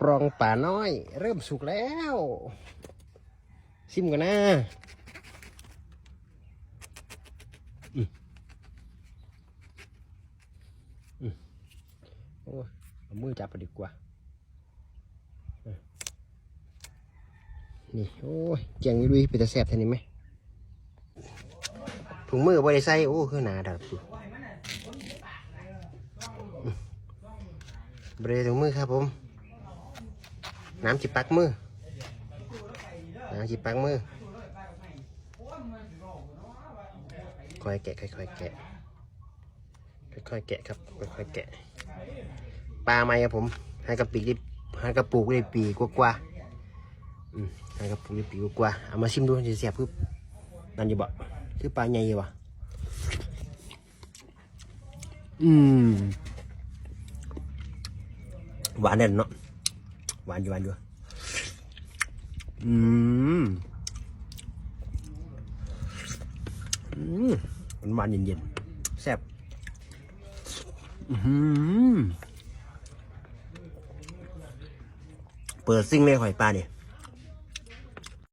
ปรองป่าน้อย เริ่มสุกแล้ว ซิมกันนะอืมอืมโอ้ยเอามือจับไปดีกว่า นี่ โอ้ยเจียงอยุ้ยเป็นตะแสบท่านี้ไหมถุงมือบริใส่โอ้ คือหนาดับอยู่อืมบริถุงมือครับผม น้ำจิปักมือน้ำจิปักมือค่อยแกะค่อยๆแกะค่อยๆแกะครับค่อยๆแกะปลาไหมครับผมให้กระปิกได้ให้กระปุกได้ปีกว่าๆอืมให้กระปุกได้ปีกว่าๆเอามาชิมดูจะเสียบปึ๊บนั่นอยู่บ่คือปลาใหญ่อยู่บ่อืมหวานเด่นเนาะ หวานอยู่หวานอยู่ อืมอืมหวานหวานเย็นเย็นๆแซ่บอืมเปิดซิ่งเลยหอยปลาเนี่ย